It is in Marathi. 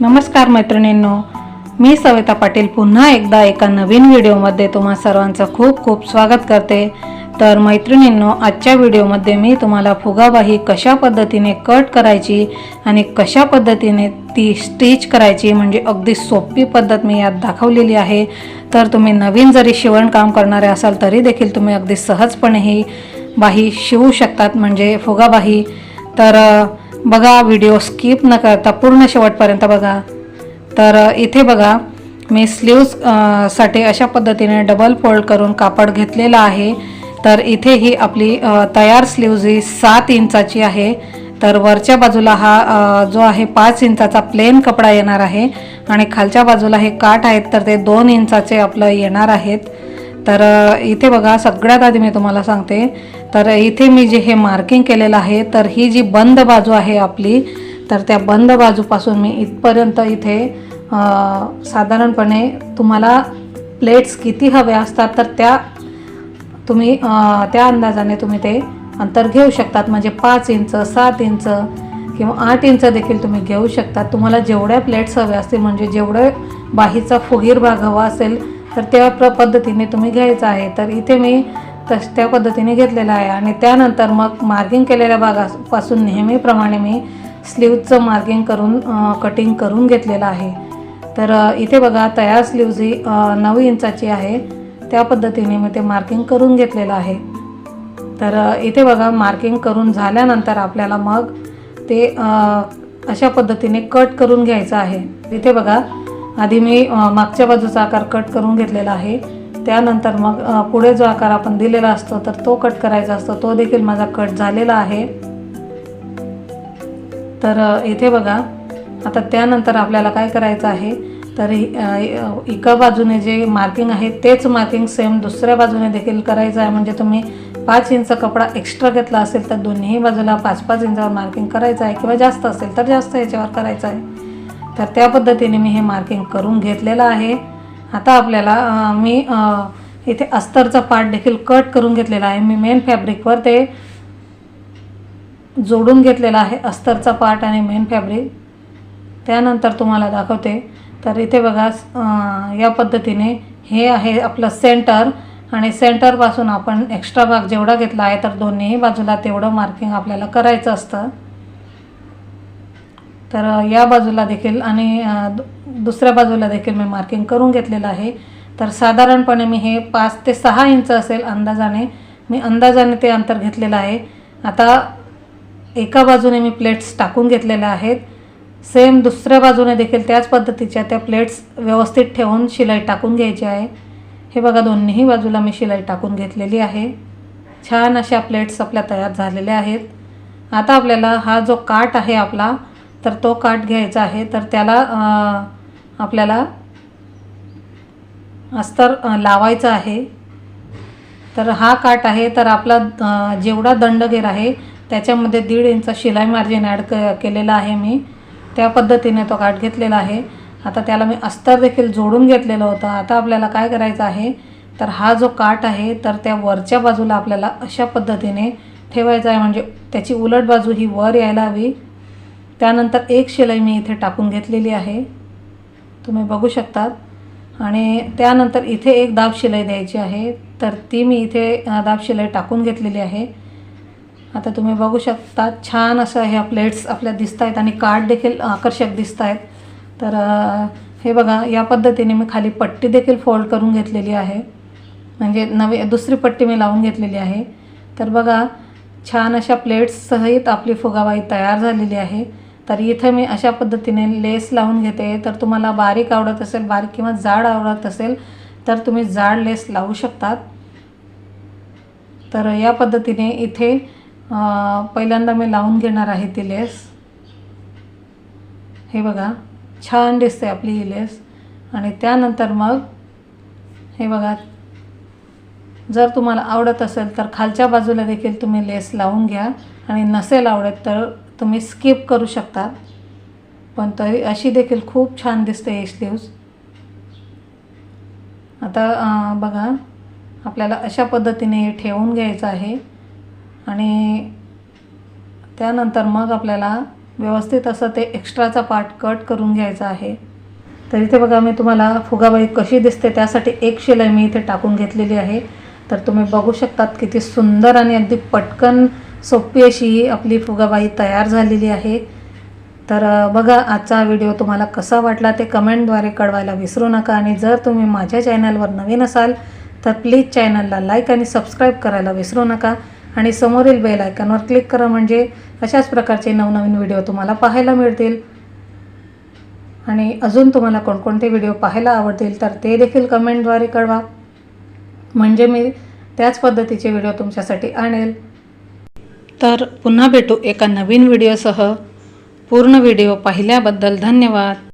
नमस्कार मैत्रिणींनो मी सविता पाटील पुन्हा एकदा एका नवीन व्हिडिओमध्ये तुम्हा सर्वांचं खूप खूप स्वागत करते. तर मैत्रिणींनो आजच्या व्हिडिओमध्ये मी तुम्हाला फुगाबाही कशा पद्धतीने कट करायची आणि कशा पद्धतीने ती स्टिच करायची म्हणजे अगदी सोपी पद्धत मी यात दाखवलेली आहे. तर तुम्ही नवीन जरी शिवणकाम करणारे असाल तरी देखील तुम्ही अगदी सहजपणे ही बाही शिवू शकतात म्हणजे फुगाबाही. तर बघा व्हिडिओ स्किप न करता पूर्ण शेवटपर्यंत बघा. तर इथे बघा मी स्लीव्जसाठी अशा पद्धतीने डबल फोल्ड करून कापड घेतलेलं आहे. तर इथे ही आपली तयार स्लीव्ज ही सात इंचाची आहे. तर वरच्या बाजूला हा जो आहे पाच इंचाचा प्लेन कपडा येणार आहे. आणि खालच्या बाजूला हे काठ आहेत तर ते दोन इंचाचे आपलं येणार आहेत. तर इथे बघा सगळ्यात आधी मी तुम्हाला सांगते. तर इथे मी जे हे मार्किंग केलेलं आहे तर ही जी बंद बाजू आहे आपली तर त्या बंद बाजूपासून मी इथपर्यंत इथे साधारणपणे तुम्हाला प्लेट्स किती हव्या असतात तर त्या तुम्ही त्या अंदाजाने तुम्ही ते अंतर घेऊ शकतात. म्हणजे पाच इंच सात इंच किंवा आठ इंच देखील तुम्ही घेऊ शकता तुम्हाला जेवढ्या प्लेट्स हव्या असतील म्हणजे जेवढं बाहीचा फुगीर भाग हवा असेल तर त्या प्र पद्धतीने तुम्ही घ्यायचं आहे. तर इथे मी तस त्या पद्धतीने घेतलेला आहे. आणि त्यानंतर मग मार्किंग केलेल्या भागापासून नेहमीप्रमाणे मी स्लीवचं मार्किंग करून कटिंग करून घेतलेलं आहे. तर इथे बघा तयार स्लीव्ज ही नऊ इंचाची आहे. त्या पद्धतीने मी ते मार्किंग करून घेतलेलं आहे. तर इथे बघा मार्किंग करून झाल्यानंतर आपल्याला मग ते अशा पद्धतीने कट करून घ्यायचं आहे. इथे बघा आधी मी मागच्या बाजूचा आकार कट करून घेतलेला आहे. त्यानंतर मग पुढे जो आकार आपण दिलेला असतो तर तो कट करायचा असतो. तो देखील माझा कट झालेला आहे. तर इथे बघा. आता त्यानंतर आपल्याला काय करायचं आहे? तर एका बाजूने जे मार्किंग आहे तेच मार्किंग सेम दुसऱ्या बाजूने देखील करायचं आहे. म्हणजे तुम्ही पाच इंच कपडा एक्स्ट्रा घेतला असेल तर दोन्ही बाजूला पाच पाच इंचावर मार्किंग करायचं आहे. किंवा जास्त असेल तर जास्त याच्यावर करायचं आहे. तर त्या पद्धतीने मी हे मार्किंग करून घेतलेलं आहे. आता आपल्याला मी इथे अस्तरचा पार्ट देखील कट करून घेतलेला आहे. मी मेन फॅब्रिकवर ते जोडून घेतलेला आहे अस्तरचा पार्ट आणि मेन फॅब्रिक त्यानंतर तुम्हाला दाखवते. तर इथे बघा या पद्धतीने हे आहे आपलं सेंटर आणि सेंटरपासून आपण एक्स्ट्रा भाग जेवढा घेतला आहे तर दोन्हीही बाजूला तेवढं मार्किंग आपल्याला करायचं असतं. तर या बाजूला देखील आणि दु- दुसऱ्या बाजूला देखील मी मार्किंग करून घेतलेलं आहे. तर साधारणपणे मी हे पाच ते सहा इंच असेल अंदाजाने मी अंदाजाने ते अंतर घेतलेलं आहे. आता एका बाजूने मी प्लेट्स टाकून घेतलेल्या आहेत. सेम दुसऱ्या बाजूने देखील त्याच पद्धतीच्या त्या प्लेट्स व्यवस्थित ठेवून शिलाई टाकून घ्यायची आहे. हे बघा दोन्हीही बाजूला मी शिलाई टाकून घेतलेली आहे. छान अशा प्लेट्स आपल्या तयार झालेल्या आहेत. आता आपल्याला हा जो काठ आहे आपला तर तो काठ घ्यायचा आहे. तर त्याला आपल्याला अस्तर लावायचं आहे. तर हा काठ आहे. तर आपला जेवढा दंडगेर आहे त्याच्यामध्ये दीड इंच शिलाई मार्जिन ॲड क केलेला आहे मी. त्या पद्धतीने तो काठ घेतलेला आहे. आता त्याला मी अस्तर देखील जोडून घेतलेलं होतं. आता आपल्याला काय करायचं आहे? तर हा जो काठ आहे तर त्या वरच्या बाजूला आपल्याला अशा पद्धतीने ठेवायचा आहे. म्हणजे त्याची उलट बाजू ही वर यायला हवी. त्यानंतर एक शिलाई मी इथे टाकून घेतलेली आहे. तुम्ही बघू शकतात. आणि त्यानंतर इथे एक दाब शिलाई द्यायची आहे. तर ती मी इथे दाब शिलाई टाकून घेतलेली आहे. आता तुम्ही बघू शकता छान असं ह्या प्लेट्स आपल्या दिसत आहेत आणि काठ देखील आकर्षक दिसत आहेत तर हे बघा या पद्धतीने मी खाली पट्टी देखील फोल्ड करून घेतलेली आहे. म्हणजे नवी दुसरी पट्टी मी लावून घेतलेली आहे. तर बघा छान अशा प्लेट्ससहित आपली फुगाबाई तयार झालेली आहे. तर इथं मी अशा पद्धतीने लेस लावून घेते. तर तुम्हाला बारीक आवडत असेल बारीक किंवा जाड आवडत असेल तर तुम्ही जाड लेस लावू शकतात. तर या पद्धतीने इथे पहिल्यांदा मी लावून घेणार आहे ती लेस. हे बघा छान दिसते आपली ही लेस. आणि त्यानंतर मग हे बघा जर तुम्हाला आवडत असेल तर खालच्या बाजूला देखील तुम्ही लेस लावून घ्या. आणि नसेल आवडत तर तुम्ही स्किप करू शकता. पण तरी अशी देखील खूप छान दिसते ही स्लीव्ज आता बघा आपल्याला अशा पद्धतीने हे ठेवून घ्यायचं आहे. आणि त्यानंतर मग आपल्याला व्यवस्थित असं ते एक्स्ट्राचा पार्ट कट करून घ्यायचा आहे. तर इथे बघा मी तुम्हाला फुगाबाई कशी दिसते त्यासाठी एक शिलाई मी इथे टाकून घेतलेली आहे. तर तुम्ही बघू शकतात किती सुंदर आणि अगदी पटकन सोपी अशी ही आपली फुगाबाई तयार झालेली आहे. तर बघा आजचा व्हिडिओ तुम्हाला कसा वाटला ते कमेंटद्वारे कळवायला विसरू नका. आणि जर तुम्ही माझ्या चॅनलवर नवीन असाल तर प्लीज चॅनलला लाईक आणि सबस्क्राईब करायला विसरू नका. आणि समोरील बेल आयकॉनवर क्लिक करा म्हणजे अशाच प्रकारचे नवनवीन व्हिडिओ तुम्हाला पाहायला मिळतील. आणि अजून तुम्हाला कोणकोणते व्हिडिओ पाहायला आवडतील तर ते देखील कमेंटद्वारे कळवा. म्हणजे मी त्याच पद्धतीचे व्हिडिओ तुमच्यासाठी आणेल. तर पुन्हा भेटू एका नवीन व्हिडिओसह. पूर्ण व्हिडिओ पाहिल्याबद्दल धन्यवाद.